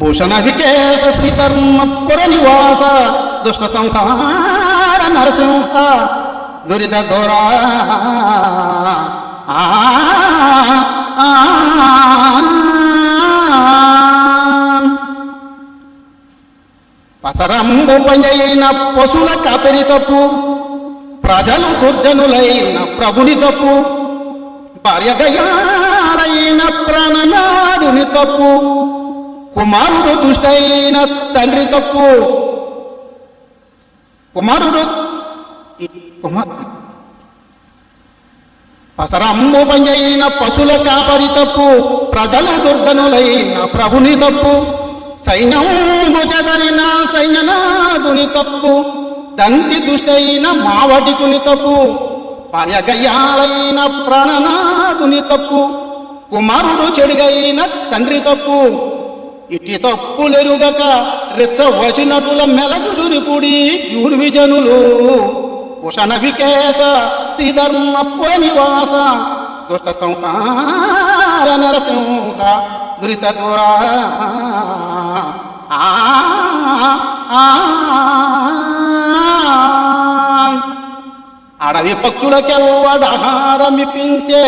భూషణ వికేశ శ్రీధర్మపుర నివాస దుష్ట సంహార నరసింహ దురిత దోరా. పసరంబు పంజైన పశుల కాపిరి తప్పు ప్రజలు దుర్జనులైన ప్రభుని తప్పు భార్యగయాలైన ప్రాణనాథుని తప్పు. కుమారుడు దుష్టైన తండ్రి తప్పు. కుమారుడు కుమార్ పసరంబు పంజైన పశుల కాపరి తప్పు ప్రజలు దుర్ధనులైన ప్రభుని తప్పు సైన్యంబు చెదరిన సైన్యనాథుని తప్పు దంతి దుష్టైన మావటికుని తప్పు పర్యగయ్యాలైన ప్రాణనాథుని తప్పు కుమారుడు చెడుగైన తండ్రి తప్పు. ఇటు తప్పులెరుగక రెచ్చ వచినటుల మెలగుదురిపుడి యూర్విజనులు ఉషణ వికేశ శ్రీధర్మపుర నివాస దుష్ట సంహార నరసింహ దురిత దూరా. అడవి పక్షులకెవ్వడు ఆహారమిప్పించే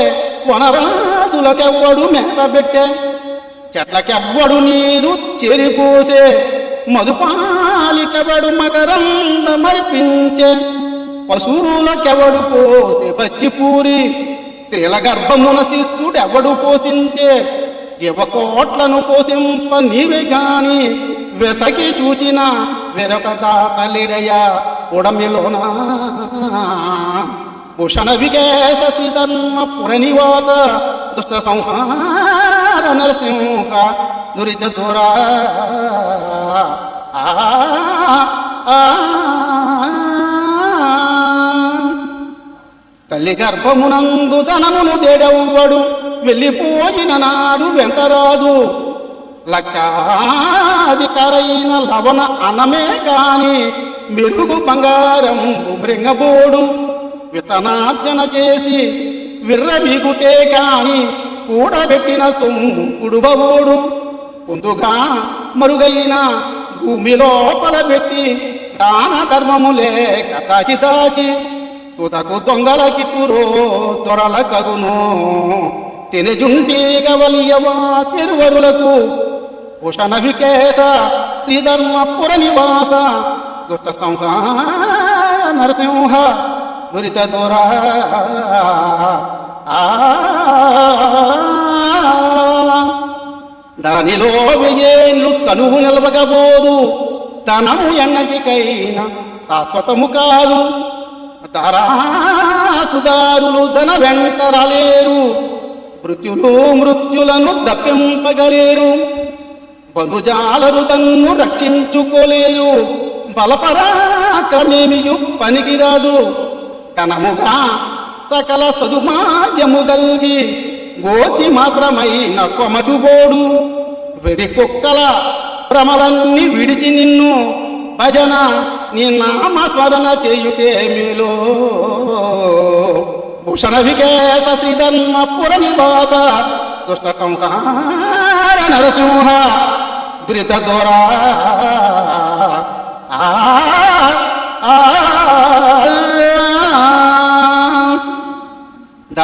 వనరాసులకెవ్వడు మేత పెట్టే చెట్లకెవ్వడు నీరు చెరిపోసే మధుపాలికవడు మకరంద మరిపించే పశువులకెవడు పోసే పచ్చిపూరి స్త్రీల గర్భమున శిష్యుడెవడు పోషించే జీవకోట్లను పోషింప నీవే గాని వెతకి చూచిన వెరొక దాతలిడయ ఉడమిలోన. భూషణ వికేశ శ్రీధర్మ పురనివాస దుష్ట సంహార నరసింహ దురిత దూరా. ఆ, ఆ, తల్లి గర్భమునందు ధనమును దేడవ్వడు వెళ్ళిపోయిన నాడు వెంటరాదు. లక్షాధికారైన లవణ అన్నమే కాని మెరుగు బంగారం మృంగబోడు. విత్తనార్జన చేసి విర్రవీగుటే కాని కూడబెట్టిన సొమ్ము కుడుబబోడు పొందుగా మరుగైన భూమి లోపల పెట్టి దాన ధర్మము లేక దాచి దాచి తుదకు దొంగలకి తురో దొరల కగును తినజుంటి గవలియవా తిరువరులకు ఉషణ వికేశ త్రిధర్మపుర నివాస దుష్ట సంహ నరసింహ దురిత దొరా. ధరణిలో వెయ్యేళ్ళు తనువు నిలవకపోదు తనము ఎన్నటికైనా శాశ్వతము కాదు. ధరాసుదారులు ధన వెంటరలేరు మృత్యులు మృత్యులను దప్పింపగలేరు. బంధుజాలరు తన్ను రక్షించుకోలేరు బలపరాక్రమేమియు పనికిరాదు. ఘనముగా సకల సదుమార్యము గల్గి గోసి మాత్రమైన కొమచుబోడు. వెరి కుక్కల భ్రమలన్నీ విడిచి నిన్ను భజన నీ నామస్మరణ చేయుటే మేలో. భూషణ వికేశ శ్రీధర్మపుర నివాస దుష్ట సంహార నరసింహ దురిత దోరా. ఆ,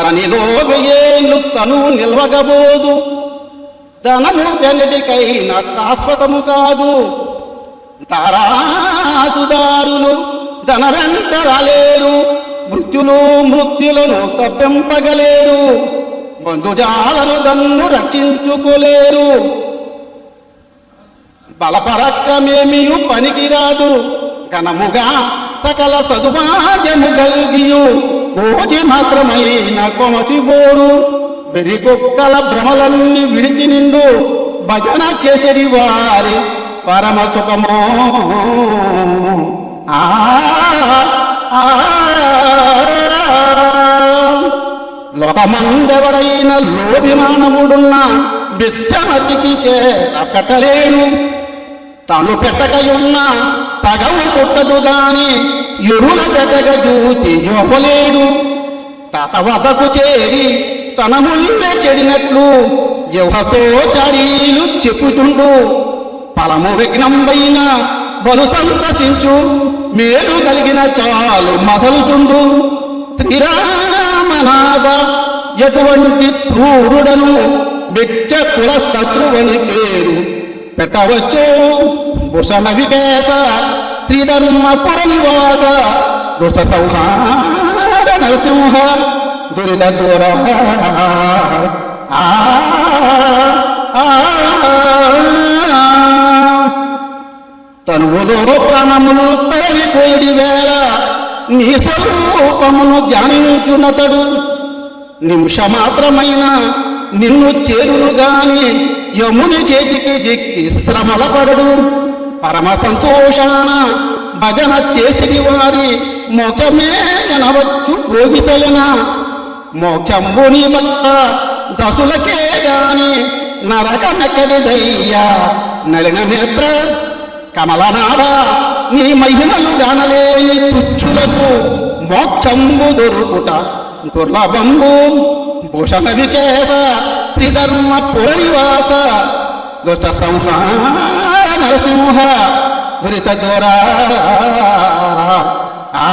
దానిలో వెయ్యేళ్ళు తనువు నిల్వగబోదు. ధనము వెన్నటికైనా శాశ్వతము కాదు. తారాసుదారులు ధన వెంట రాలేరు. మృత్యులు మృత్యులను తప్పింపగలేరు. బంధుజాలను దన్ను రక్షించుకోలేరు. బలపరక్కమేమియు పనికిరాదు. ఘనముగా సకల సదుపాయము గల్గియు ఓజి మాత్రమైన కొమటి బోడు బెరికొక్కల భ్రమలన్నీ విడిచి నిండు భజన చేసేది వారి పరమ సుఖమో. ఆ ఆ, లోకమందెవడైన లోభి మానవుడున్నా బిచ్చమతికి చేత పెట్టలేను తను పెట్టకయున్న తగవు పుట్టదు గాని ఎరుల పెట్టక జూతి ఇవ్వలేడు. తత వదకు చేరి తన ముల్లే చెడినట్లు జవహతో చడీలు చెప్పుతుండు. ఫలము విఘ్నంబైన బలు సంతసించు మేలు కలిగిన చాలు మసలుచుండు శ్రీరామనాథ ఎటువంటి క్రూరుడను బిచ్చ కుల శత్రువని పేరు పెట్టవచ్చు భూషణ విదేశ శ్రీధర్మపుర నివాస దుష్ట సంహార నరసింహ దురిద దూర. ఆ, ఆ, తనువులో ప్రాణములు తరలిపోయిడి వేళ నీ స్వరూపమును ధ్యానించునతడు. నిమిషమాత్రమైన నిన్ను చేరును గాని యముని చేతికి జిక్కి శ్రమల పడడు పరమ సంతోషాన భజన చేసిడి వారి మోక్షమే ఎనవచ్చు భోగిశయన మోక్షంబుని భక్త దశులకే గాని నరకమెక్కడిదయ్యా నలిన నేత్ర కమలనాభ నీ మహిమలు గానలేని పుచ్చులకు మోక్షంబు దొరుకుట దుర్లభంబు. భూషణ వికేశ శ్రీధర్మ పురనివాస దుష్ట సంహార నరసింహ దురిత దూరా. ఆ